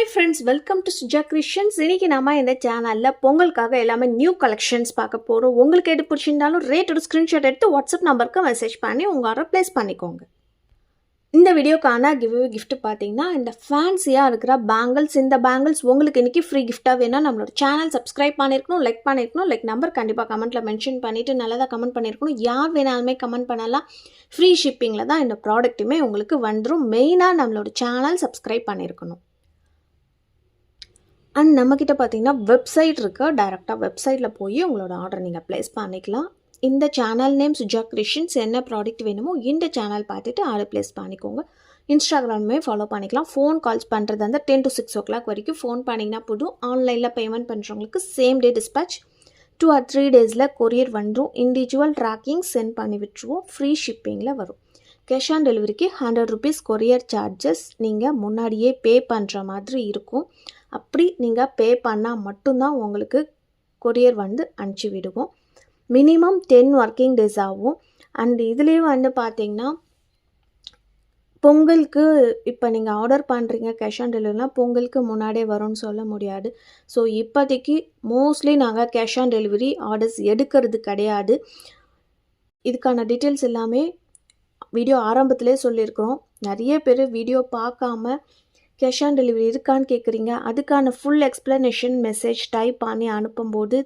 Hi friends welcome to Suja Krishnans இன்னைக்கு நாம இந்த சேனலில் பொங்கலுக்காக எல்லாமே நியூ கலெக்ஷன்ஸ் பார்க்க போகிறோம் உங்களுக்கு எது பிடிச்சிருந்தாலும் ரேட்டோட ஸ்க்ரீன்ஷாட் எடுத்து வாட்ஸ்அப் நம்பருக்கு மெசேஜ் பண்ணி உங்கள் ஆர்டர் ப்ளேஸ் பண்ணிக்கோங்க. இந்த வீடியோக்கான கிவ்வே கிஃப்ட் பார்த்தீங்கன்னா இந்த ஃபேன்சியாக இருக்கிற பேங்கிள்ஸ் இந்த பேங்கிள்ஸ் உங்களுக்கு இன்றைக்கி ஃப்ரீ கிஃப்ட்டாக வேணால் நம்மளோட சேனல் சப்ஸ்கிரைப் பண்ணியிருக்கணும் லைக் பண்ணியிருக்கணும் லைக் நம்பர் கண்டிப்பாக கமெண்ட்டில் மென்ஷன் பண்ணிவிட்டு நல்லதாக கமெண்ட் பண்ணியிருக்கணும் யார் வேணாலுமே கமெண்ட் பண்ணலாம். ஃப்ரீ ஷிப்பிங்கில் தான் இந்த ப்ராடக்ட்டுமே உங்களுக்கு வந்துடும் மெயினாக நம்மளோட சேனல் சப்ஸ்கிரைப் பண்ணியிருக்கணும் அண்ட் நம்மக்கிட்ட பார்த்தீங்கன்னா வெப்சைட் இருக்குது டைரெக்டாக வெப்சைட்டில் போய் உங்களோட ஆர்டர் நீங்கள் ப்ளேஸ் பண்ணிக்கலாம். இந்த சேனல் நேம் சுஜா கிறிஷன்ஸ் என்ன ப்ராடக்ட் வேணுமோ இந்த சேனல் பார்த்துட்டு ஆர்டர் ப்ளேஸ் பண்ணிக்கோங்க. இன்ஸ்டாகிராமே ஃபாலோ பண்ணிக்கலாம். ஃபோன் கால்ஸ் பண்ணுறது வந்து ten to six o'clock வரைக்கும் ஃபோன் பண்ணிங்கன்னா போதும். ஆன்லைனில் பேமெண்ட் பண்ணுறவங்களுக்கு same day dispatch two or three டேஸில் கொரியர் வந்துடும் இண்டிவிஜுவல் ட்ராக்கிங் சென்ட் பண்ணி விட்டுருவோம். ஃப்ரீ ஷிப்பிங்கில் வரும். கேஷ் ஆன் டெலிவரிக்கு ஹண்ட்ரட் ருபீஸ் கொரியர் சார்ஜஸ் நீங்கள் முன்னாடியே பே பண்ணுற மாதிரி இருக்கும். அப்படி நீங்கள் பே பண்ணால் மட்டும்தான் உங்களுக்கு கொரியர் வந்து அனுப்பிச்சி விடுவோம். மினிமம் டென் ஒர்க்கிங் டேஸ் ஆகும். அண்ட் இதுலேயே வந்து பார்த்தீங்கன்னா பொங்கலுக்கு இப்போ நீங்கள் ஆர்டர் பண்ணுறீங்க கேஷ் ஆன் டெலிவரிலாம் பொங்கலுக்கு முன்னாடியே வரும்னு சொல்ல முடியாது. ஸோ இப்போதைக்கு மோஸ்ட்லி நாங்கள் கேஷ் ஆன் டெலிவரி ஆர்டர்ஸ் எடுக்கிறது கிடையாது. இதுக்கான டீட்டெயில்ஸ் எல்லாமே வீடியோ ஆரம்பத்திலே சொல்லியிருக்கிறோம். நிறைய பேர் வீடியோ பார்க்காம கேஷ் ஆன் டெலிவரி இருக்கான்னு கேட்குறீங்க அதுக்கான ஃபுல் எக்ஸ்ப்ளனேஷன் மெசேஜ் டைப் பண்ணி அனுப்பும்போது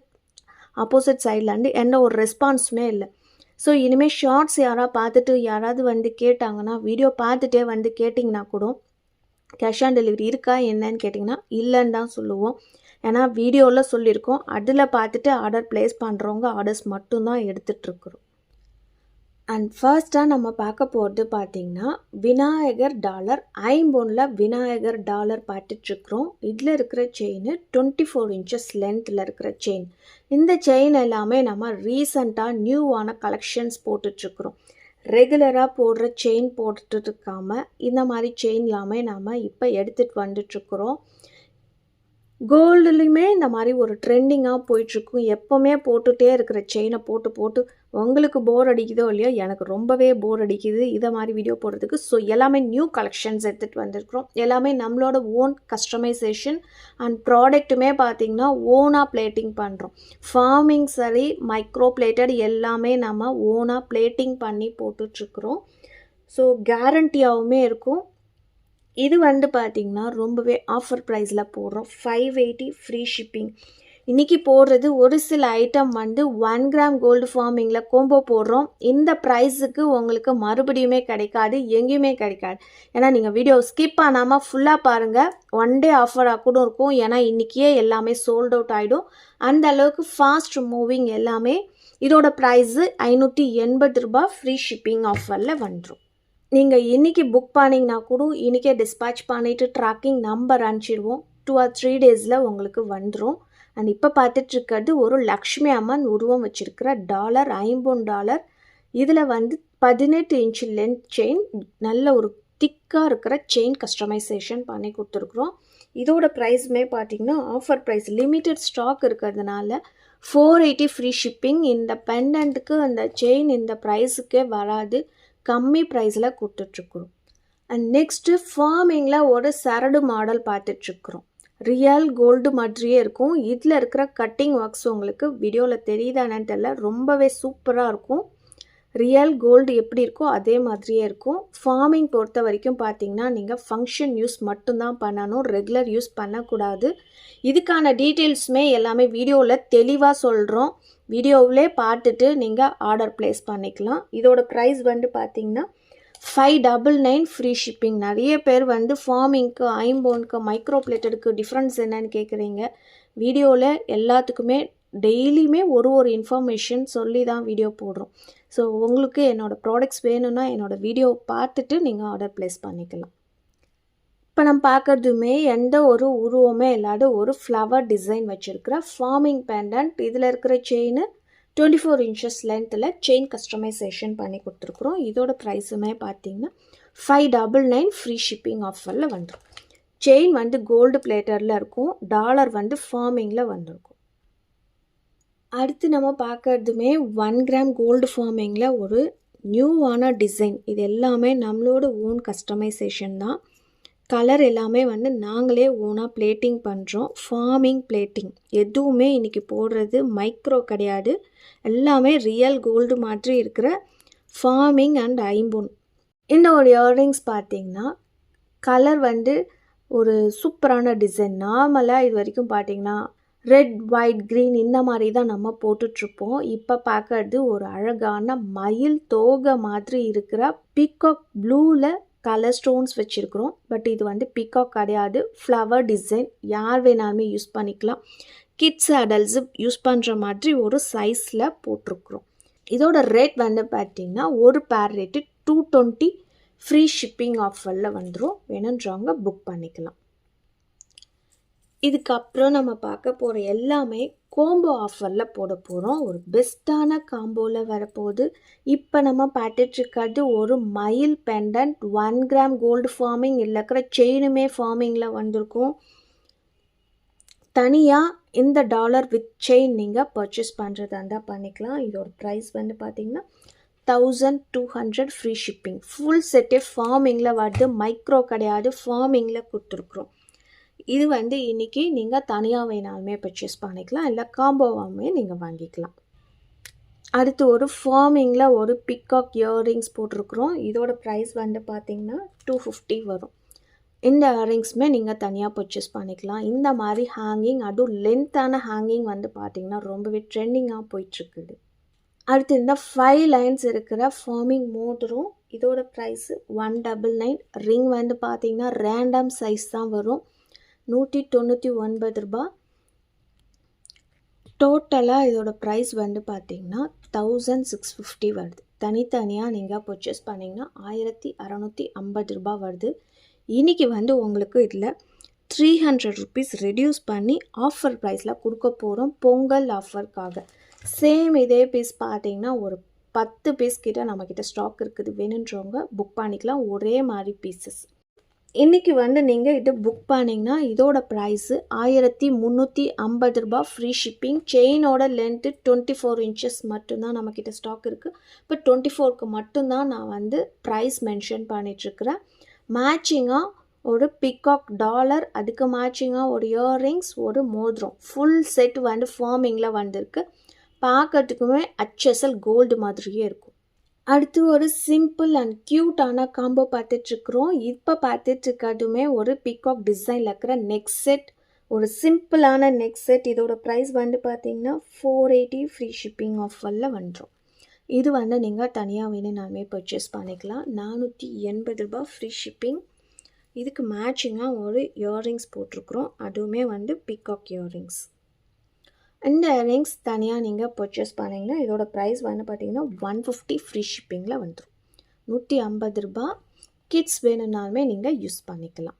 ஆப்போசிட் சைட்லேருந்து எந்த ஒரு ரெஸ்பான்ஸுமே இல்லை. ஸோ இனிமேல் ஷார்ட்ஸ் யாராக பார்த்துட்டு யாராவது வந்து கேட்டாங்கன்னா வீடியோ பார்த்துட்டே வந்து கேட்டிங்கன்னா கூட கேஷ் ஆன் டெலிவரி இருக்கா என்னன்னு கேட்டிங்கன்னா இல்லைன்னு தான் சொல்லுவோம். ஏன்னா வீடியோவில் சொல்லியிருக்கோம். அதில் பார்த்துட்டு ஆர்டர் ப்ளேஸ் பண்ணுறவங்க ஆர்டர்ஸ் மட்டும்தான் எடுத்துகிட்ருக்குறோம் அண்ட் ஃபர்ஸ்ட்டாக நம்ம பார்க்க போகிறது பார்த்திங்கன்னா விநாயகர் டாலர் ஐம்பொனில் விநாயகர் டாலர் பார்த்துட்ருக்குறோம். இதில் இருக்கிற செயின் டுவெண்ட்டி ஃபோர் இன்ச்சஸ் லென்த்தில் இருக்கிற செயின் இந்த செயின் எல்லாமே நம்ம ரீசண்டாக நியூவான கலெக்ஷன்ஸ் போட்டுட்ருக்குறோம். ரெகுலராக போடுற செயின் போட்டுட்டு இருக்காமல் இந்த மாதிரி செயின் எல்லாமே நாம் இப்போ எடுத்துகிட்டு வந்துட்டுருக்குறோம் கோல்டுலேயுமே இந்த மாதிரி ஒரு ட்ரெண்டிங்காக போயிட்டுருக்கும். எப்போவுமே போட்டுகிட்டே இருக்கிற செயினை போட்டு போட்டு உங்களுக்கு போர் அடிக்குதோ இல்லையோ எனக்கு ரொம்பவே போர் அடிக்குது. இதை மாதிரி வீடியோ போடுறதுக்கு. ஸோ எல்லாமே நியூ கலெக்ஷன்ஸ் எடுத்துகிட்டு வந்திருக்கிறோம். எல்லாமே நம்மளோட ஓன் கஸ்டமைசேஷன் அண்ட் ப்ராடக்ட்டுமே பார்த்திங்கன்னா ஓனாக பிளேட்டிங் பண்ணுறோம் ஃபார்மிங் சரி மைக்ரோ பிளேட்டட் எல்லாமே நம்ம ஓனாக பிளேட்டிங் பண்ணி போட்டுட்ருக்குறோம் ஸோ கேரண்டியாகவுமே இருக்கும். இது வந்து பார்த்திங்கன்னா ரொம்பவே ஆஃபர் ப்ரைஸில் போடுறோம். ஃபைவ் எயிட்டி ஃப்ரீ ஷிப்பிங் இன்றைக்கி போடுறது ஒரு சில ஐட்டம் வந்து ஒன் கிராம் கோல்டு ஃபார்மிங்கில் கோம்போ போடுறோம். இந்த ப்ரைஸுக்கு உங்களுக்கு மறுபடியுமே கிடைக்காது எங்கேயுமே கிடைக்காது. ஏன்னா நீங்கள் வீடியோ ஸ்கிப் பண்ணாமல் ஃபுல்லாக பாருங்கள் ஒன் டே ஆஃபராக கூட இருக்கும். ஏன்னா இன்றைக்கியே எல்லாமே சோல்ட் அவுட் ஆகிடும் அந்த அளவுக்கு ஃபாஸ்ட் மூவிங் எல்லாமே இதோட ப்ரைஸு ஐநூற்றி எண்பது ரூபாய் ஃப்ரீ ஷிப்பிங் ஆஃபரில் வந்துடும் நீங்கள் இன்றைக்கி புக் பண்ணிங்கன்னா கூட இன்றைக்கே டிஸ்பேச் பண்ணிவிட்டு ட்ராக்கிங் நம்பர் அனுப்பிச்சிடுவோம். டூ ஆர் த்ரீ டேஸில் உங்களுக்கு வந்துடும் அண்ட் இப்போ பார்த்துட்ருக்கிறது ஒரு லக்ஷ்மி அம்மன் உருவம் வச்சுருக்கிற டாலர் ஐம்பொன் டாலர் இதில் வந்து பதினெட்டு இன்ச்சு லென்த் செயின் நல்ல ஒரு திக்காக இருக்கிற செயின் கஸ்டமைசேஷன் பண்ணி கொடுத்துருக்குறோம். இதோட ப்ரைஸுமே பார்த்திங்கன்னா ஆஃபர் ப்ரைஸ் லிமிட்டட் ஸ்டாக் இருக்கிறதுனால ஃபோர் எயிட்டி ஃப்ரீ ஷிப்பிங் இந்த பெண்டண்ட்டுக்கு அந்த செயின் இந்த ப்ரைஸுக்கே வராது. கம்மி ப்ரைஸில் கொடுத்துட்ருக்குறோம். அண்ட் நெக்ஸ்ட்டு ஃபார்மிங்கில் ஒரு சரடு மாடல் பார்த்துட்ருக்குறோம். ரியல் கோல்டு மாதிரியே இருக்கும். இதில் இருக்கிற கட்டிங் ஒர்க்ஸ் உங்களுக்கு வீடியோவில் தெரியுதானு தெரில ரொம்பவே சூப்பராக இருக்கும். ரியல் கோல்டு எப்படி இருக்கோ அதே மாதிரியே இருக்கும். ஃபார்மிங் பொறுத்த வரைக்கும் பார்த்தீங்கன்னா நீங்கள் ஃபங்க்ஷன் யூஸ் மட்டும்தான் பண்ணணும். ரெகுலர் யூஸ் பண்ணக்கூடாது. இதுக்கான டீட்டெயில்ஸுமே எல்லாமே வீடியோவில் தெளிவாக சொல்கிறோம் வீடியோவிலே பார்த்துட்டு நீங்கள் ஆர்டர் ப்ளேஸ் பண்ணிக்கலாம். இதோட ப்ரைஸ் வந்து பார்த்தீங்கன்னா five double nine free shipping நிறைய பேர் வந்து ஃபார்மிங்க்கு ஐம்போனுக்கு மைக்ரோ பிளேட்டடுக்கு டிஃப்ரென்ஸ் என்னன்னு கேட்குறீங்க வீடியோவில் எல்லாத்துக்குமே டெய்லியுமே ஒரு ஒரு இன்ஃபர்மேஷன் சொல்லி தான் வீடியோ போடுறோம். ஸோ உங்களுக்கு என்னோடய ப்ராடக்ட்ஸ் வேணும்னா என்னோடய வீடியோ பார்த்துட்டு நீங்கள் ஆர்டர் ப்ளேஸ் பண்ணிக்கலாம். இப்போ நம்ம பார்க்குறதுமே எந்த ஒரு உருவமே இல்லாத ஒரு ஃப்ளவர் டிசைன் வச்சுருக்கிற ஃபார்மிங் பேண்டன்ட் இதில் இருக்கிற செயின் டுவெண்ட்டி ஃபோர் இன்ச்சஸ் லென்த்தில் செயின் கஸ்டமைசேஷன் பண்ணி கொடுத்துருக்குறோம். இதோட ப்ரைஸுமே பார்த்தீங்கன்னா five double nine free shipping ஆஃபரில் வந்துடும் செயின் வந்து கோல்டு பிளேட்டரில் இருக்கும். டாலர் வந்து ஃபார்மிங்கில் வந்திருக்கும். அடுத்து நம்ம பார்க்கறதுமே ஒன் கிராம் கோல்டு ஃபார்மிங்கில் ஒரு நியூவான டிசைன் இது எல்லாமே நம்மளோட ஓன் கஸ்டமைசேஷன் தான். கலர் எல்லாமே வந்து நாங்களே ஓனாக பிளேட்டிங் பண்ணுறோம் ஃபார்மிங் பிளேட்டிங் எதுவுமே இன்றைக்கி போடுறது மைக்ரோ கிடையாது. எல்லாமே ரியல் கோல்டு மாதிரி இருக்கிற ஃபார்மிங் அண்ட் ஐம்பொன். இந்த ஒரு இயர்ரிங்ஸ் பார்த்திங்கன்னா கலர் வந்து ஒரு சூப்பரான டிசைன் நார்மலாக இது வரைக்கும் பார்த்தீங்கன்னா ரெட் ஒயிட் க்ரீன் இந்த மாதிரி தான் நம்ம போட்டுட்ருப்போம் இப்போ பார்க்கறது ஒரு அழகான மயில் தோகை மாதிரி இருக்கிற பீகாக் ப்ளூவில் கலர் ஸ்டோன்ஸ் வச்சுருக்குறோம். பட் இது வந்து பீகாக் கிடையாது. ஃப்ளவர் டிசைன் யார் வேணாலுமே யூஸ் பண்ணிக்கலாம். கிட்ஸ் அடல்ட்ஸு யூஸ் பண்ணுற மாதிரி ஒரு சைஸில் போட்டிருக்குறோம். இதோட ரேட் வந்து பார்த்திங்கன்னா ஒரு pair rate two twenty free shipping ஆஃபரில் வந்துடும் வேணுன்றவங்க புக் பண்ணிக்கலாம். இதுக்கப்புறம் நம்ம பார்க்க போகிற எல்லாமே கோம்போ ஆஃபரில் போட போகிறோம் ஒரு பெஸ்ட்டான காம்போவில் வரப்போகுது. இப்போ நம்ம பார்த்துட்ருக்கிறது ஒரு மயில் pendant one gram gold forming இல்லைக்கிற செயினுமே ஃபார்மிங்கில் வந்திருக்கும். தனியாக இந்த டாலர் வித் செயின் நீங்கள் பர்ச்சேஸ் பண்ணுறதா இருந்தால் பண்ணிக்கலாம். இதோட ப்ரைஸ் வந்து பார்த்திங்கன்னா thousand two hundred free shipping full செட்டே ஃபார்மிங்கில் வருது. மைக்ரோ கிடையாது. ஃபார்மிங்கில் கொடுத்துருக்குறோம். இது வந்து இன்றைக்கி நீங்கள் தனியாக வேணாலுமே பர்ச்சேஸ் பண்ணிக்கலாம் இல்லை காம்போவாகவே நீங்கள் வாங்கிக்கலாம். அடுத்து ஒரு ஃபார்மிங்கில் ஒரு பிக்காக் இயர்ரிங்ஸ் போட்டிருக்குறோம். இதோட ப்ரைஸ் வந்து பார்த்திங்கன்னா டூ ஃபிஃப்டி வரும். இந்த இயரிங்ஸுமே நீங்கள் தனியாக பர்ச்சேஸ் பண்ணிக்கலாம். இந்த மாதிரி ஹேங்கிங் அதுவும் லென்த்தான ஹேங்கிங் வந்து பார்த்திங்கன்னா ரொம்பவே ட்ரெண்டிங்காக போயிட்டுருக்குது. அடுத்து இந்த ஃபைவ் லைன்ஸ் இருக்கிற ஃபார்மிங் மோட்டரும் இதோட price one double nine ring வந்து பார்த்திங்கன்னா ரேண்டம் சைஸ் தான் வரும். நூற்றி தொண்ணூற்றி ஒன்பது ரூபா. டோட்டலாக இதோட ப்ரைஸ் வந்து பார்த்திங்கன்னா தௌசண்ட் சிக்ஸ் ஃபிஃப்டி வருது. தனித்தனியாக நீங்கள் பர்ச்சேஸ் பண்ணிங்கன்னா ஆயிரத்தி அறநூற்றி ஐம்பது ரூபா வருது. இன்றைக்கி வந்து உங்களுக்கு இதில் த்ரீ ஹண்ட்ரட் ருபீஸ் ரெடியூஸ் பண்ணி ஆஃபர் ப்ரைஸில் கொடுக்க போகிறோம் பொங்கல் ஆஃபருக்காக சேம் இதே பீஸ் பார்த்தீங்கன்னா ஒரு பத்து பீஸ் கிட்ட நம்மக்கிட்ட ஸ்டாக் இருக்குது. வேணுன்றவங்க புக் பண்ணிக்கலாம். ஒரே மாதிரி பீசஸ் இன்றைக்கி வந்து நீங்கள் இது புக் பண்ணிங்கன்னா இதோட ப்ரைஸு ஆயிரத்தி முந்நூற்றி ஐம்பது ரூபா ஃப்ரீ ஷிப்பிங் செயினோட லென்த்து டுவெண்ட்டி ஃபோர் இன்ச்சஸ் மட்டும்தான் நம்மக்கிட்ட ஸ்டாக் இருக்குது இப்போ டுவெண்ட்டி ஃபோருக்கு மட்டும்தான் நான் வந்து ப்ரைஸ் மென்ஷன் பண்ணிகிட்ருக்கிறேன் மேட்சிங்காக ஒரு பிகாக் டாலர் அதுக்கு மேட்சிங்காக ஒரு இயர்ரிங்ஸ் ஒரு மோதிரம். ஃபுல் செட் வந்து ஃபார்மிங்கில் வந்திருக்கு. பார்க்கறதுக்குமே அச்சசல் கோல்டு மாதிரியே இருக்கும். அடுத்து ஒரு சிம்பிள் அண்ட் க்யூட்டான காம்போ பார்த்துட்ருக்குறோம் இப்போ பார்த்துட்ருக்கதுமே ஒரு பிகாக் டிசைனில் இருக்கிற நெக் செட் ஒரு சிம்பிளான நெக் செட் இதோட ப்ரைஸ் வந்து பார்த்தீங்கன்னா ஃபோர் எயிட்டி ஃப்ரீ ஷிப்பிங் ஆஃபரில் வந்துடும் இது வந்து நீங்கள் தனியாக வேணும்னாலுமே பர்ச்சேஸ் பண்ணிக்கலாம். நானூற்றி எண்பது ரூபா ஃப்ரீ ஷிப்பிங் இதுக்கு மேட்சிங்காக ஒரு இயர்ரிங்ஸ் போட்டிருக்குறோம். அதுவுமே வந்து பிகாக் இயர்ரிங்ஸ் இந்த இயரிங்ஸ் தனியாக நீங்கள் பர்ச்சேஸ் பண்ணிங்கன்னா இதோட ப்ரைஸ் வந்து பார்த்திங்கன்னா ஒன் ஃபிஃப்டி ஃப்ரீ ஷிப்பிங்கில் வந்துடும் நூற்றி ஐம்பது ரூபா கிட்ஸ் வேணும்னாலுமே நீங்கள் யூஸ் பண்ணிக்கலாம்.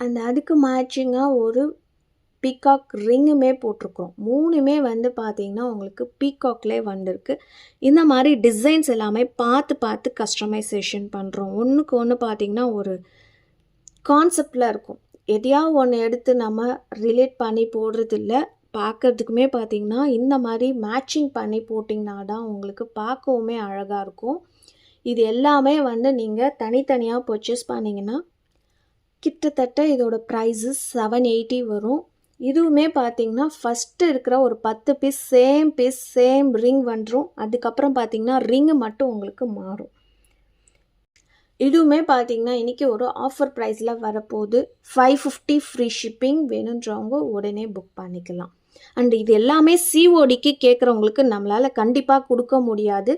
அந்த அதுக்கு மேட்சிங்காக ஒரு பீகாக் ரிங்குமே போட்டிருக்கிறோம். மூணுமே வந்து பார்த்திங்கன்னா உங்களுக்கு பீகாக்லே வந்திருக்கு. இந்த மாதிரி டிசைன்ஸ் எல்லாமே பார்த்து பார்த்து கஸ்டமைசேஷன் பண்ணுறோம் ஒன்றுக்கு ஒன்று பார்த்திங்கன்னா ஒரு கான்செப்டில் இருக்கும். எதையா ஒன்று எடுத்து நம்ம ரிலேட் பண்ணி போடுறதில்ல. பார்க்கறதுக்குமே பார்த்தீங்கன்னா இந்த மாதிரி மேட்சிங் பண்ணி போட்டிங்கன்னா தான் உங்களுக்கு பார்க்கவுமே அழகாக இருக்கும். இது எல்லாமே வந்து நீங்கள் தனித்தனியாக பர்ச்சேஸ் பண்ணிங்கன்னா கிட்டத்தட்ட இதோட ப்ரைஸு செவன் எயிட்டி வரும். இதுவுமே பார்த்தீங்கன்னா ஃபஸ்ட்டு இருக்கிற ஒரு பத்து piece same piece same ring வந்துடும் அதுக்கப்புறம் பார்த்தீங்கன்னா ரிங்கு மட்டும் உங்களுக்கு மாறும். இதுவுமே பார்த்தீங்கன்னா இன்றைக்கி ஒரு ஆஃபர் ப்ரைஸில் வரப்போகுது. ஃபைவ் ஃபிஃப்டி ஃப்ரீ ஷிப்பிங் வேணுன்றவங்க உடனே புக் பண்ணிக்கலாம். அண்ட் இது எல்லாமே சிஓடிக்கு கேட்குறவங்களுக்கு நம்மளால் கண்டிப்பாக கொடுக்க முடியாது.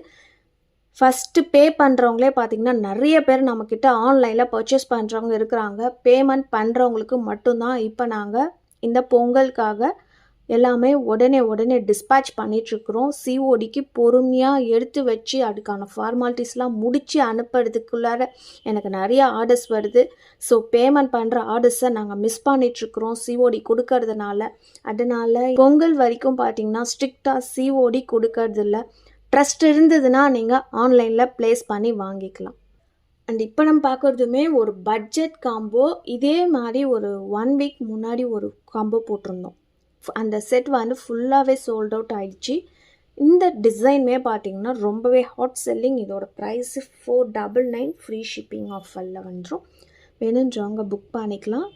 ஃபஸ்ட்டு பே பண்ணுறவங்களே பார்த்திங்கன்னா நிறைய பேர் நம்மக்கிட்ட ஆன்லைனில் பர்ச்சேஸ் பண்ணுறவங்க இருக்கிறாங்க. பேமெண்ட் பண்ணுறவங்களுக்கு மட்டும்தான் இப்போ நாங்கள் இந்த பொங்கலுக்காக எல்லாமே உடனே உடனே டிஸ்பேச் பண்ணிகிட்ருக்குறோம் சிஓடிக்கு பொறுமையாக எடுத்து வச்சு அதுக்கான ஃபார்மாலிட்டிஸ்லாம் முடித்து அனுப்புறதுக்குள்ளார எனக்கு நிறையா ஆர்டர்ஸ் வருது. ஸோ பேமெண்ட் பண்ணுற ஆர்டர்ஸை நாங்கள் மிஸ் பண்ணிகிட்ருக்குறோம் சிஓடி கொடுக்கறதுனால. அதனால் பொங்கல் வரைக்கும் பார்த்தீங்கன்னா ஸ்ட்ரிக்டாக சிஓடி கொடுக்கறதில்ல. ட்ரஸ்ட் இருந்ததுன்னா நீங்கள் ஆன்லைனில் ப்ளேஸ் பண்ணி வாங்கிக்கலாம். அண்ட் இப்போ நம்ம பார்க்குறதுமே ஒரு பட்ஜெட் காம்போ இதே மாதிரி ஒரு ஒன் வீக் முன்னாடி ஒரு காம்போ போட்டிருந்தோம். அந்த செட் வந்து ஃபுல்லாகவே சோல்ட் அவுட் ஆகிடுச்சு இந்த டிசைனுமே பார்த்தீங்கன்னா ரொம்பவே ஹாட் செல்லிங் இதோட price four double nine free shipping ஆஃபரில் வந்துடும் வேணுன்றவங்க புக் பண்ணிக்கலாம்.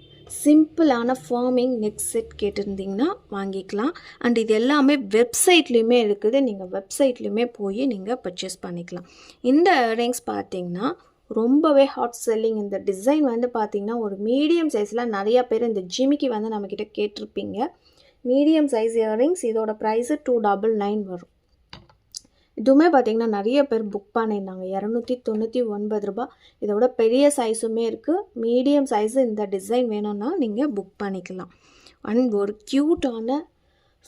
சிம்பிளான ஃபார்மிங் நெக் செட் கேட்டிருந்தீங்கன்னா வாங்கிக்கலாம். அண்ட் இது எல்லாமே வெப்சைட்லேயுமே இருக்குது. நீங்கள் வெப்சைட்லேயுமே போய் நீங்கள் பர்ச்சேஸ் பண்ணிக்கலாம். இந்த இயரிங்ஸ் பார்த்தீங்கன்னா ரொம்பவே ஹாட் செல்லிங் இந்த டிசைன் வந்து பார்த்திங்கன்னா ஒரு மீடியம் சைஸில் நிறையா பேர் இந்த ஜிமிக்கு வந்து நம்மக்கிட்ட கேட்டிருப்பீங்க. மீடியம் சைஸ் இயரிங்ஸ் இதோட ப்ரைஸு டூ டபுள் நைன் வரும். இதுவுமே பார்த்திங்கன்னா நிறைய பேர் புக் பண்ணியிருந்தாங்க. இரநூத்தி தொண்ணூற்றி ஒன்பது ரூபா இதோட பெரிய சைஸுமே இருக்குது மீடியம் சைஸு இந்த டிசைன் வேணும்னா நீங்கள் புக் பண்ணிக்கலாம். அண்ட் ஒரு க்யூட்டான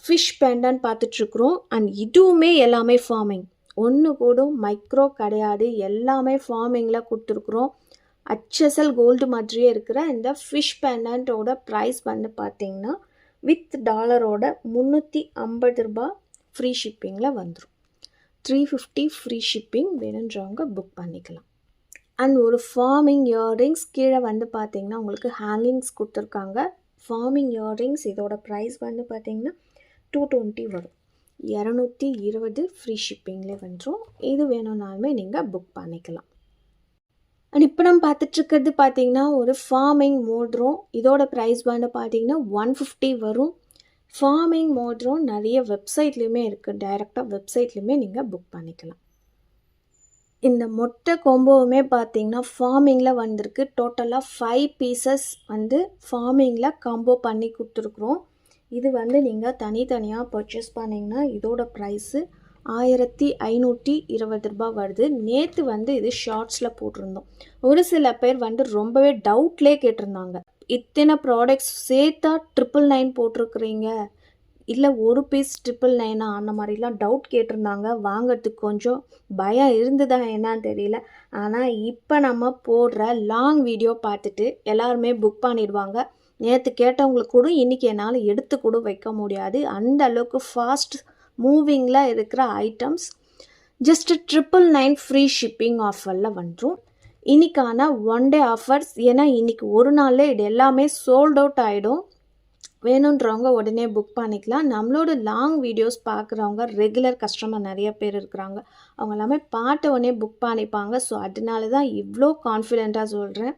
ஃபிஷ் பேண்டன் பார்த்துட்ருக்குறோம். அண்ட் இதுவுமே எல்லாமே ஃபார்மிங் ஒன்று கூட மைக்ரோ கிடையாது. எல்லாமே ஃபார்மிங்கில் கொடுத்துருக்குறோம். ஹச்எஸ்எல் கோல்டு மாதிரியே இருக்கிற இந்த ஃபிஷ் பேண்டன்ட்டோட ப்ரைஸ் வந்து பார்த்திங்கன்னா வித் டாலரோட முந்நூற்றி ஐம்பது ரூபா ஃப்ரீ ஷிப்பிங்கில் வந்துடும் த்ரீ ஃபிஃப்டி ஃப்ரீ ஷிப்பிங் வேணுன்றவங்க புக் பண்ணிக்கலாம். அண்ட் ஒரு ஃபார்மிங் இயர்ரிங்ஸ் கீழே வந்து பார்த்தீங்கன்னா உங்களுக்கு ஹேங்கிங்ஸ் கொடுத்துருக்காங்க. ஃபார்மிங் இயர்ரிங்ஸ் இதோட ப்ரைஸ் வந்து பார்த்தீங்கன்னா டூ டுவெண்ட்டி வரும். இரநூத்தி இருபது ஃப்ரீ ஷிப்பிங்லேயே வந்துடும் இது வேணும்னாலுமே நீங்கள் புக் பண்ணிக்கலாம். அண்ட் இப்போ நம்ம பார்த்துட்ருக்கிறது பார்த்தீங்கன்னா ஒரு ஃபார்மிங் மோட்ரோம் இதோட ப்ரைஸ் வந்து பார்த்தீங்கன்னா ஒன் ஃபிஃப்டி வரும். ஃபார்மிங் மோட்ரோம் நிறைய வெப்சைட்லேயுமே இருக்குது டைரெக்டாக வெப்சைட்லேயுமே நீங்கள் புக் பண்ணிக்கலாம். இந்த மொட்டை கொம்போவுமே பார்த்தீங்கன்னா ஃபார்மிங்கில் வந்திருக்கு. டோட்டலாக ஃபைவ் பீசஸ் வந்து ஃபார்மிங்கில் காம்போ பண்ணி கொடுத்துருக்குறோம். இது வந்து நீங்கள் தனித்தனியாக பர்ச்சேஸ் பண்ணிங்கன்னா இதோட ப்ரைஸு ஆயிரத்தி ஐநூற்றி இருபது ரூபாய் வருது. நேற்று வந்து இது ஷார்ட்ஸில் போட்டிருந்தோம். ஒரு சில பேர் வந்து ரொம்பவே டவுட்லேயே கேட்டிருந்தாங்க. இத்தனை ப்ராடக்ட்ஸ் சேர்த்தா ட்ரிபிள் நைன் போட்டிருக்கிறீங்க? இல்லை ஒரு பீஸ் ட்ரிபிள் நைனா அந்த மாதிரிலாம் டவுட் கேட்டிருந்தாங்க. வாங்கிறதுக்கு கொஞ்சம் பயம் இருந்ததா என்னன்னு தெரியல. ஆனால் இப்போ நம்ம போடுற லாங் வீடியோ பார்த்துட்டு எல்லாருமே புக் பண்ணிடுவாங்க. நேற்று கேட்டவங்களுக்கு கூட இன்றைக்கி என்னால் எடுத்து கூட வைக்க முடியாது. அந்த அளவுக்கு ஃபாஸ்ட் மூவிங்கில் இருக்கிற items. Just triple nine free shipping ஆஃபரில் வந்துடும் இன்னைக்கான ஒன் டே ஆஃபர்ஸ் ஏன்னா இன்றைக்கி ஒரு நாளில் இது எல்லாமே சோல்ட் அவுட் ஆகிடும் வேணுன்றவங்க உடனே புக் பண்ணிக்கலாம். நம்மளோட லாங் வீடியோஸ் பார்க்குறவங்க ரெகுலர் கஸ்டமர் நிறைய பேர் இருக்கிறாங்க. அவங்க எல்லாமே பார்த்த உடனே புக் பண்ணிப்பாங்க. ஸோ அதனால தான் இவ்வளோ கான்ஃபிடெண்ட்டாக சொல்கிறேன்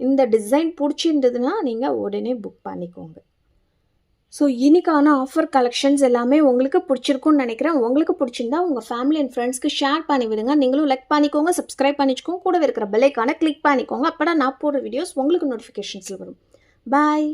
இந்த டிசைன் பிடிச்சிருந்ததுன்னா நீங்கள் உடனே புக் பண்ணிக்கோங்க. ஸோ இன்னைக்கான ஆஃபர் கலெக்ஷன்ஸ் எல்லாமே உங்களுக்கு பிடிச்சிருக்கும்னு நினைக்கிறேன். உங்களுக்கு பிடிச்சிருந்தா உங்கள் ஃபேமிலி அண்ட் ஃப்ரெண்ட்ஸ்க்கு ஷேர் பண்ணி விடுங்க. நீங்களும் லைக் பண்ணிக்கோங்க சப்ஸ்கிரைப் பண்ணிச்சுக்கோங்க. கூட இருக்கிற பெல்லைக்கான கிளிக் பண்ணிக்கோங்க. அப்போ நான் போடுற வீடியோஸ் உங்களுக்கு நோட்டிஃபிகேஷன்ஸில் வரும். பாய்